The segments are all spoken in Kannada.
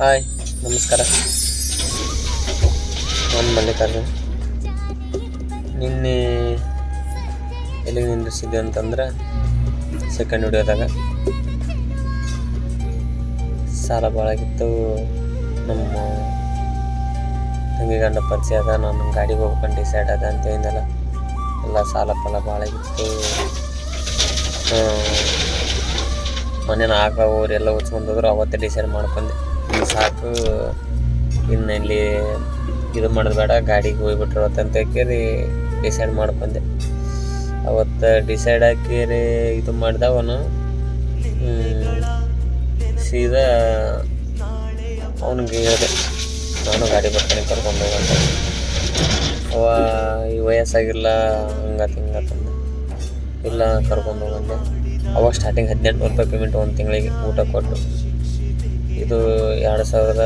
ಹಾಯ್, ನಮಸ್ಕಾರ. ನಾನು ಮಲ್ಲಿಕಾರ್ಜುನ್. ನಿನ್ನೆ ಎಲ್ಲಿ ನಿಂದಿಸಿದ್ದೆ ಅಂತಂದ್ರೆ ಸೆಕೆಂಡ್ ವಿಡಿಯೋದಾಗ ಸಾಲ ಭಾಳಾಗಿತ್ತು ನಮ್ಮ ತಂಗಿ ಗಂಡ ಪರಿಚಯ ಅದ, ನಾನು ಗಾಡಿಗೆ ಹೋಗ್ಕೊಂಡು ಡಿಸೈಡ್ ಅದ ಅಂತ ಏನಲ್ಲ ಎಲ್ಲ ಸಾಲ ಫಲ ಭಾಳ ಆಗಿತ್ತು. ಮನೇನ ಆಗ ಊರು ಎಲ್ಲ ಉಚ್ಕೊಂಡು ಹೋದ್ರು, ಅವತ್ತೇ ಡಿಸೈಡ್ ಮಾಡ್ಕೊಂಡೆ. ಇನ್ನು ಸಾಕು. ಇನ್ನಲ್ಲಿ ಇದು ಮಾಡೋದು ಬೇಡ, ಗಾಡಿಗೆ ಹೋಗ್ಬಿಟ್ರು ಅಂತ ಕೇರಿ ಡಿಸೈಡ್ ಮಾಡ್ಕೊಂಡೆ. ಅವತ್ತು ಡಿಸೈಡ್ ಹಾಕಿರಿ, ಇದು ಮಾಡ್ದವನು. ಸೀದಾ ಅವನಿಗೆ ಹೇಳಿದೆ, ನಾನು ಗಾಡಿ ಬರ್ತಾನೆ, ಕರ್ಕೊಂಡು ಹೋಗಂತ ಅವ ಈ ವಯಸ್ಸಾಗಿಲ್ಲ ಹಂಗತ್ ಹಿಂಗತ್ತಂದ ಇಲ್ಲ, ಕರ್ಕೊಂಡು ಹೋಗಂದೆ ಅವಾಗ ಸ್ಟಾರ್ಟಿಂಗ್ ಹದಿನೆಂಟು ರೂಪಾಯಿ ಪೇಮೆಂಟ್ ಒಂದು ತಿಂಗಳಿಗೆ ಊಟ ಕೊಟ್ಟು. ಇದು ಎರಡು ಸಾವಿರದ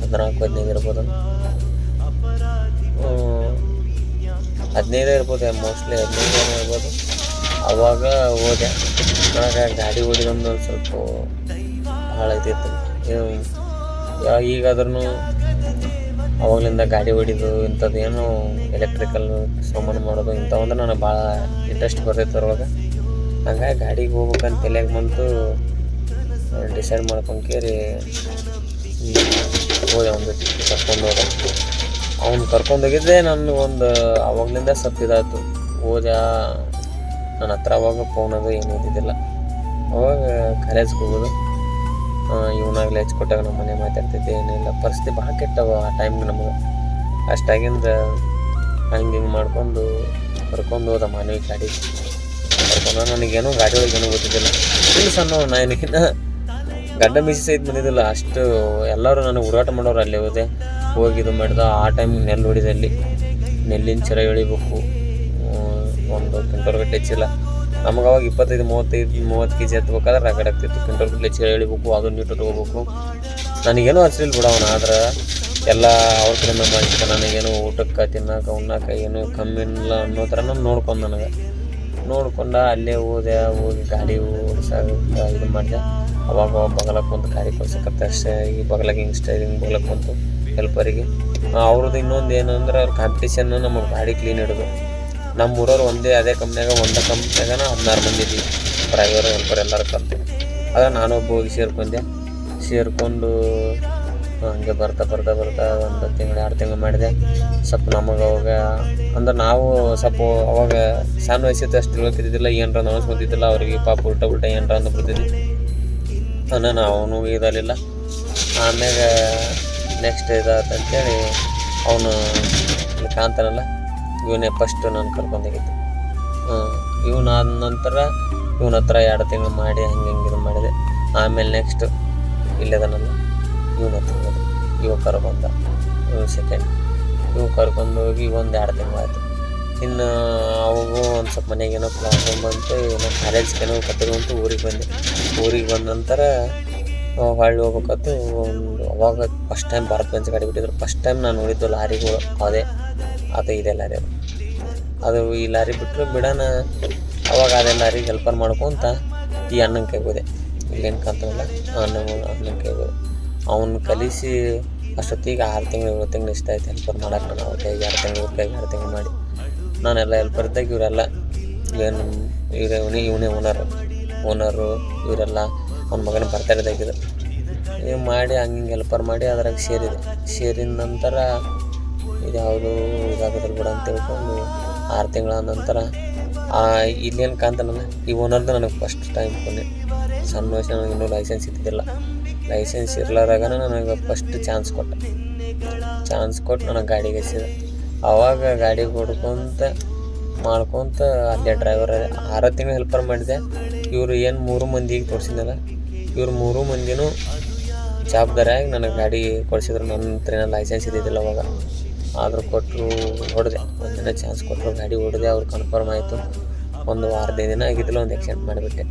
ಹದಿನಾಲ್ಕು, ಹದಿನೈದು ಇರ್ಬೋದು. ಹದಿನೈದೇ ಇರ್ಬೋದು ಮೋಸ್ಟ್ಲಿ ಹದಿನೈದು ಇರ್ಬೋದು. ಅವಾಗ ಹೋದೆ. ನನಗೆ ಗಾಡಿ ಓಡಿದೊಂದು ಒಂದು ಸ್ವಲ್ಪ ಭಾಳ ಇದಿತ್ತು. ಈಗಾದ್ರೂ ಅವಾಗಲಿಂದ ಗಾಡಿ ಹೊಡಿದು ಇಂಥದ್ದು ಏನು ಎಲೆಕ್ಟ್ರಿಕಲ್ ಸಾಮಾನು ಮಾಡೋದು ಇಂಥವಂದ್ರೆ ನನಗೆ ಭಾಳ ಇಂಟ್ರೆಸ್ಟ್ ಬರ್ತೈತೆ ಅದ್ರೊಳಗೆ ಹಂಗಾಗಿ ಗಾಡಿಗೆ ಹೋಗ್ಬೇಕಂತ ತಲೆಯಾಗ ಬಂತು. ಡಿಸೈಡ್ ಮಾಡ್ಕೊಂಡು ಕೇರಿ ಹೋದೆ ಒಂದು ಜೊತೆ ಕರ್ಕೊಂಡು ಹೋದ. ಅವ್ನು ಕರ್ಕೊಂಡೋಗಿದ್ದೆ ನಾನು ಒಂದು ಅವಾಗಲಿಂದ ಸ್ವಲ್ಪ ಇದಾಯ್ತು ಹೋದ ನನ್ನ ಹತ್ರ ಅವಾಗ ಫೋನ್ ಅದು ಏನೂ ಇದ್ದಿದ್ದಿಲ್ಲ. ಅವಾಗ ಕಾಲೇಜ್ಗೆ ಹೋಗೋದು. ಇವನಾಗಲೇ ಹಚ್ಕೊಟ್ಟಾಗ ನಮ್ಮ ಮನೆ ಮಾತಾಡ್ತಿದ್ದೆ, ಏನಿಲ್ಲ, ಪರಿಸ್ಥಿತಿ ಭಾಳ ಕೆಟ್ಟವ ಆ ಟೈಮ್ಗೆ ನಮಗೆ. ಅಷ್ಟಾಗಿಂದ ಹಂಗೆ ಹಿಂಗೆ ಮಾಡ್ಕೊಂಡು ಕರ್ಕೊಂಡು ಹೋದ ಮಾನವಿ ಗಾಡಿ ಕರ್ಕೊಂಡು ನನಗೇನು ಗಾಡಿ ಒಳಗೆ ಏನೂ ಗೊತ್ತಿದ್ದಿಲ್ಲ. ಇಲ್ಲಿ ಸಣ್ಣ ನನಗಿನ್ನ ಗಡ್ಡ ಮೀಸಿ ಸಹಿತ ಬಂದಿದ್ದಿಲ್ಲ. ಅಷ್ಟು ಎಲ್ಲರೂ ನನಗೆ ಹುಡುಗಾಟ ಮಾಡೋರು ಅಲ್ಲಿ ಹೋದೆ. ಹೋಗಿ ಇದು ಮಾಡಿದ ಆ ಟೈಮ್ ನೆಲ್ಲು ಹೊಡಿದೆ ಅಲ್ಲಿ ನೆಲ್ಲಿನ ಚಿರ ಎಳಿಬೇಕು. ಒಂದು ಕ್ವಿಂಟಲ್ ಗಟ್ಟಲೆ ಚೀಲ. ನಮಗೆ ಅವಾಗ ಇಪ್ಪತ್ತೈದು, ಮೂವತ್ತೈದು, ಮೂವತ್ತು ಕೆ ಜಿ ಹತ್ಬೇಕಾದ್ರೆ ರಗಡ್ ಆಗ್ತಿತ್ತು. ಕ್ವಿಂಟಲ್ ಗಟ್ಟಲೆ ಚೀಲ ಎಳಿಬೇಕು ಅದು ನೀಟು ತೊಗೋಬೇಕು. ನನಗೇನು ಹಚ್ಚಲಿಲ್ಲ ಬಿಡವನ ಆದ್ರೆ ಎಲ್ಲ ಅವ್ರ ಕಡೆಯಿಂದ ಮಾಡಿಸ್ತ ನನಗೇನು ಊಟಕ್ಕೆ, ತಿನ್ನಕ್ಕೆ ಉಣ್ಣಾಕ ಏನು ಕಮ್ಮಿ ಇಲ್ಲ ಅನ್ನೋ ನಾನು ನೋಡ್ಕೊಂಡು ನನಗೆ. ನೋಡ್ಕೊಂಡ ಅಲ್ಲೇ ಹೋದೆ, ಹೋಗಿ ಗಾಡಿ ಓಡಿಸ ಇದು ಮಾಡಿದೆ. ಅವಾಗ ಅವಾಗ ಬಗಲ ಕುಂತು ಗಾಡಿ ಕೊಡ್ಸಕತ್ತೆ ಅಷ್ಟೇ. ಈ ಬಗಲಾಗ ಹಿಂಗೆ ಸ್ಟೈಲಿಂಗ್ ಬಗಲಕ್ಕೆ ಬಂತು ಹೆಲ್ಪರಿಗೆ ಅವ್ರದ್ದು ಇನ್ನೊಂದು ಏನಂದ್ರೆ ಅವ್ರ ಕಾಂಪಿಟೇಷನ್ ನಮಗೆ ಗಾಡಿ ಕ್ಲೀನ್ ಹಿಡಿದು. ನಮ್ಮ ಊರವ್ರು ಒಂದೇ, ಅದೇ ಕಂಪ್ನಿಯಾಗ ಒಂದೇ ಕಂಪ್ನಿಯಾಗ ಹದಿನಾರು ಮಂದಿ ಇದ್ದೀವಿ ಡ್ರೈವರ್ ಹೆಲ್ಪರ್ ಎಲ್ಲರೂ ಕಲ್ತು ಆಗ ನಾನು ಹೋಗಿ ಸೇರ್ಕೊಂಡೆ. ಸೇರಿಕೊಂಡು ಹಂಗೆ ಬರ್ತಾ ಬರ್ತಾ ಬರ್ತಾ ಒಂದು ತಿಂಗಳು, ಎರಡು ತಿಂಗಳು ಮಾಡಿದೆ. ಸ್ವಲ್ಪ ನಮಗೆ ಅವಾಗ ಅಂದ್ರೆ ನಾವು ಸ್ವಲ್ಪ ಅವಾಗ ಸಣ್ಣ ವಯಸ್ಸಿತ್ತು ಅಷ್ಟು ಹೇಳ್ತಿದ್ದಿಲ್ಲ ಏನರ ನಮಸ್ಕೊಂತಿದ್ದಿಲ್ಲ ಅವ್ರಿಗೆ ಪಾಪ ಉಲ್ಟ ಉಲ್ಟ ಏನರ ಅಂತ ಬಿಡ್ತಿದ್ವಿ. ನಾನು ಅವನು ಇದಲಿಲ್ಲ ಆಮ್ಯಾಗ ನೆಕ್ಸ್ಟ್ ಇದಂತೇಳಿ ಅವನು ಕಾಣ್ತಾನಲ್ಲ ಇವನೇ ಫಸ್ಟ್ ನಾನು ಕರ್ಕೊಂಡೋಗಿದ್ದು ಆದ ನಂತರ ಇವನ ಹತ್ರ ಎರಡು ತಿಂಗಳು ಮಾಡಿ, ಹಂಗೆ ಹಿಂಗೆ ಇದು ಮಾಡಿದೆ. ಆಮೇಲೆ ನೆಕ್ಸ್ಟ್ ಇಲ್ಲದನಲ್ಲ, ಇವನ ಹತ್ರ ಇವ ಕರ್ಕೊಂಡ ಸೆಕೆಂಡ್ ಇವು ಕರ್ಕೊಂಡೋಗಿ ಒಂದು ಎರಡು ತಿಂಗಳು ಆಯಿತು. ಇನ್ನು ಅವಾಗೂ ಒಂದು ಸ್ವಲ್ಪ ಮನೆಗೇನೋ ಪ್ರಾಬ್ಲಮ್ ಬಂತು, ಏನೋ ಕಾಲೇಜ್ಗೇನೋ ಅಂತ ಊರಿಗೆ ಬಂದೆ. ಊರಿಗೆ ಬಂದ ನಂತರ ಹೊಳ್ಳಿ ಹೋಗ್ಬೇಕಾತು, ಒಂದು ಅವಾಗ ಫಸ್ಟ್ ಟೈಮ್ ಭಾರತ್ ಬೆಂಚ್ ಗಾಡಿ ಬಿಟ್ಟಿದ್ರು. ಫಸ್ಟ್ ಟೈಮ್ ನಾನು ನೋಡಿದ್ದು ಲಾರಿಗಳು ಅದೇ, ಅದು ಇದೆ ಲಾರಿ ಅದು. ಈ ಲಾರಿ ಬಿಟ್ಟರು ಬಿಡೋಣ, ಅವಾಗ ಅದೇ ಲಾರಿಗೆ ಹೆಲ್ಪರ್ ಮಾಡ್ಕೊಂತ ಈ ಅಣ್ಣನ ಕೈಗೋದೆ ಇಲ್ಲೇನು ಕಂತಿಲ್ಲ ಅಣ್ಣ ಅಣ್ಣನ ಕೈಗೋದೆ ಅವನು ಕಲಿಸಿ ಅಷ್ಟೊತ್ತಿಗೆ ಆರು ತಿಂಗಳು ಏಳು ತಿಂಗಳು ಇಷ್ಟ ಆಯ್ತು ಹೆಲ್ಪರ್ ಮಾಡಕ್ಕೆ ನಾವು ಕೈಗೆ ಆರು ತಿಂಗಳು ಕೈಗೆ ಆರು ತಿಂಗಳು ಮಾಡಿ. ನಾನೆಲ್ಲ ಹೆಲ್ಪರ್ ಇದ್ದಾಗ ಇವರೆಲ್ಲ ಏನು ಇವರೇ ಇವನೇ ಇವನೇ ಓನರು ಓನರು ಇವರೆಲ್ಲ ಅವ್ನ ಮಗನ ಬರ್ತಾರದಾಗಿದ್ದು ಏನು ಮಾಡಿ ಹಂಗೆ ಹೆಲ್ಪರ್ ಮಾಡಿ ಅದ್ರಾಗ ಸೇರಿದೆ. ಸೇರಿದ ನಂತರ ಇದು ಯಾವುದು ಇದಾಗೋದಿಲ್ಲ ಬಿಡ ಅಂತ ತಿಳ್ಕೊಂಡು ಆರು ತಿಂಗಳ ನಂತರ ಇಲ್ಲೇನು ಕಾಂತನಲ್ಲ ಈ ಓನರ್ದು ನನಗೆ ಫಸ್ಟ್ ಟೈಮ್ ಕೊನೆ ಸಣ್ಣ ವಯಸ್ಸು ನನಗೆ ಇನ್ನೂ ಲೈಸೆನ್ಸ್ ಇದ್ದಿದ್ದಿಲ್ಲ. ಲೈಸೆನ್ಸ್ ಇರ್ಲಾರಾಗ ನನಗೆ ಫಸ್ಟ್ ಚಾನ್ಸ್ ಕೊಟ್ಟ. ಚಾನ್ಸ್ ಕೊಟ್ಟು ನನಗೆ ಗಾಡಿಗೆ ಹಚ್ಚಿದ. ಅವಾಗ ಗಾಡಿ ಹೊಡ್ಕೊಂತ ಮಾಡ್ಕೊಂತ ಅದೇ ಡ್ರೈವರ್ ಆರು ತಿಂಗಳು ಹೆಲ್ಪರ್ ಮಾಡಿದೆ. ಇವರು ಏನು ಮೂರು ಮಂದಿಗೆ ತೋರಿಸಿದ್ನಲ್ಲ, ಇವ್ರು ಮೂರು ಮಂದಿನೂ ಜವಾಬ್ದಾರಿಯಾಗಿ ನನಗೆ ಗಾಡಿ ಕೊಡಿಸಿದ್ರು. ನನ್ನ ಹತ್ರ ಏನೋ ಲೈಸೆನ್ಸ್ ಇದ್ದಿದ್ದಿಲ್ಲ ಅವಾಗ. ಆದರೂ ಕೊಟ್ಟರು ಹೊಡೆದೆ. ಒಂದಿನ ಚಾನ್ಸ್ ಕೊಟ್ಟರು ಗಾಡಿ ಹೊಡೆದೆ. ಅವ್ರು ಕನ್ಫರ್ಮ್ ಆಯಿತು. ಒಂದು ವಾರದ ದಿನ ಆಗಿದ್ದಿಲ್ಲ ಒಂದು ಆಕ್ಸಿಡೆಂಟ್ ಮಾಡಿಬಿಟ್ಟೆ.